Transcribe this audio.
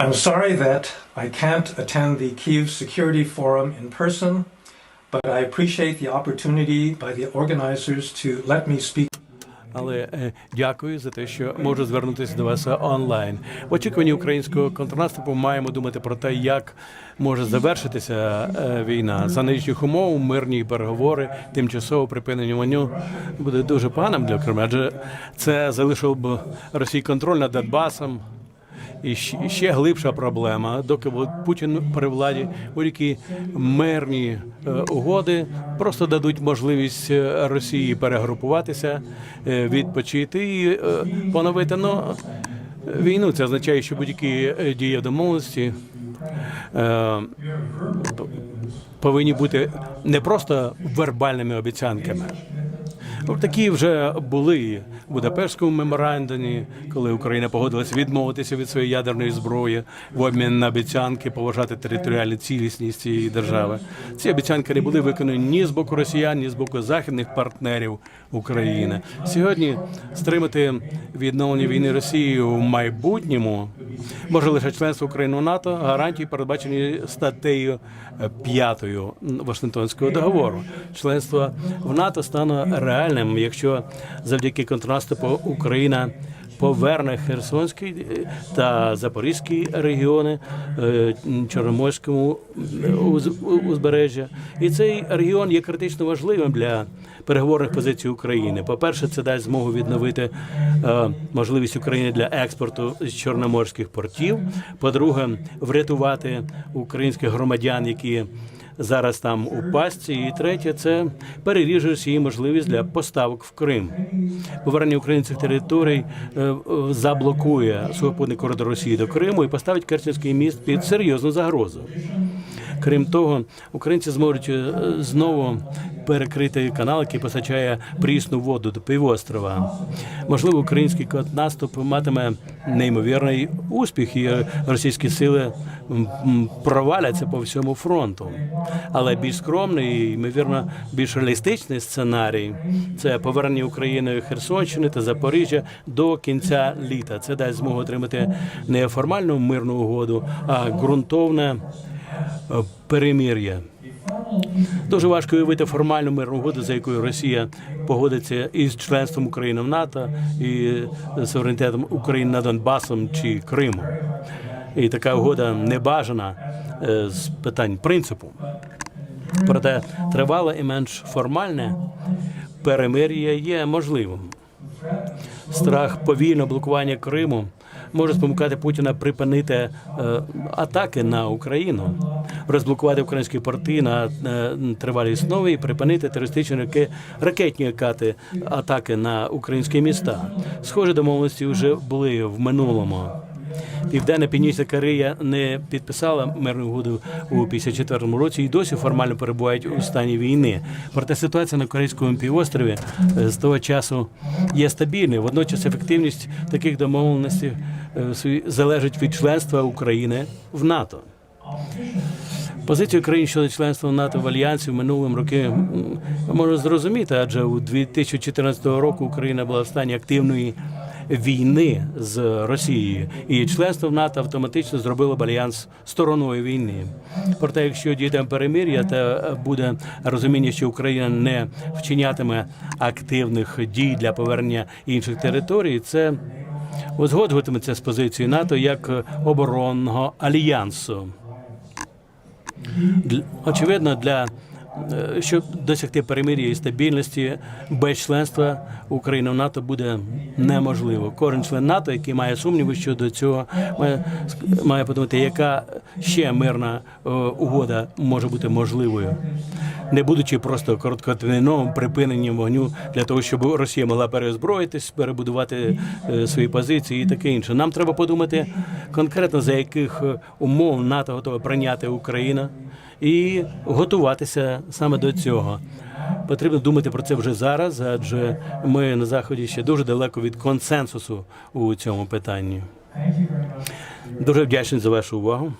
I'm sorry that I can't attend the Kyiv Security Forum in person, but I appreciate the opportunity by the organizers to let me speak Але е, дякую за те, що можу звернутися до вас онлайн. В очікуванні українського контрнаступу маємо думати про те, як може завершитися е, війна за нинішніх умов, мирні переговори, тимчасове припинення вогню буде дуже поганим для Криму, адже це залишило б Росії контроль над Донбасом. І ще глибша проблема, доки Путін при владі будь-які мирні е, угоди просто дадуть можливість е, Росії перегрупуватися, е, відпочити і поновити ну, війну. Це означає, що будь-які дії домовленості повинні бути не просто вербальними обіцянками. Ну, Такі вже були в Будапештському меморандумі, коли Україна погодилася відмовитися від своєї ядерної зброї в обмін на обіцянки поважати територіальну цілісність цієї держави. Ці обіцянки не були виконані ні з боку росіян, ні з боку західних партнерів України. Сьогодні стримати відновлення війни Росії в майбутньому може лише членство України в НАТО, гарантії передбачені статтею 5 Вашингтонського договору. Членство в НАТО стане реальним, якщо завдяки контрнаступу Україна поверне Херсонський е, та Запорізький регіони е, Чорноморському е, узбережжя. І цей регіон є критично важливим для переговорних позицій України. По-перше, це дасть змогу відновити можливість України для експорту з чорноморських портів. По-друге, врятувати українських громадян, які зараз там у пастці. І третє, це переріжуть її можливість для поставок в Крим. Повернення українських територій е, заблокує сухопутний коридор Росії до Криму і поставить Керченський міст під серйозну загрозу. Крім того, українці зможуть е, знову перекрити канал, який постачає прісну воду до півострова. Можливо, український наступ матиме неймовірний успіх, і російські сили проваляться по всьому фронту. Але більш скромний, і, ймовірно, більш реалістичний сценарій це повернення України Херсонщини та Запоріжжя до кінця літа. Це дасть змогу отримати не формальну мирну угоду, а ґрунтовне е, перемір'я. Дуже важко уявити формальну мирну угоду, за якою Росія погодиться із членством України в НАТО і суверенітетом України над Донбасом чи Кримом. І така угода не бажана е, з питань принципу. Проте тривале і менш формальне перемир'я є можливим. Страх повільного блокування Криму може спонукати Путіна припинити е, атаки на Україну, розблокувати українські порти на е, тривалій основі і припинити терористичні раки, ракетні кати атаки на українські міста. Схожі домовленості вже були в минулому. Південна Північна Корея не підписала мирну угоду у 54-му році і досі формально перебувають у стані війни. Проте ситуація на корейському півострові е, з того часу є стабільною. Водночас ефективність таких домовленостей е, залежить від членства України в НАТО. Позицію країн щодо членства в НАТО в альянсі в минулому роки можна зрозуміти, адже у 2014 року Україна була в стані активної війни з Росією, і членство в НАТО автоматично зробило б альянс стороною війни. Проте, якщо дійдемо перемир'я, то буде розуміння, що Україна не вчинятиме активних дій для повернення інших територій. Це узгоджуватиметься з позицією НАТО як оборонного альянсу. Очевидно, для е, щоб досягти перемир'я і стабільності без членства України в НАТО буде неможливо. Кожен член НАТО, який має сумніви щодо цього, має, має подумати, яка ще мирна е, угода може бути можливою. Не будучи просто короткотерміновим припиненням вогню для того, щоб Росія могла переозброїтись, перебудувати е, свої позиції і таке інше. Нам треба подумати конкретно за яких е, умов НАТО готова прийняти Україна і готуватися саме до цього. Потрібно думати про це вже зараз, адже ми на заході ще дуже далеко від консенсусу у цьому питанні. Дуже вдячний за вашу увагу.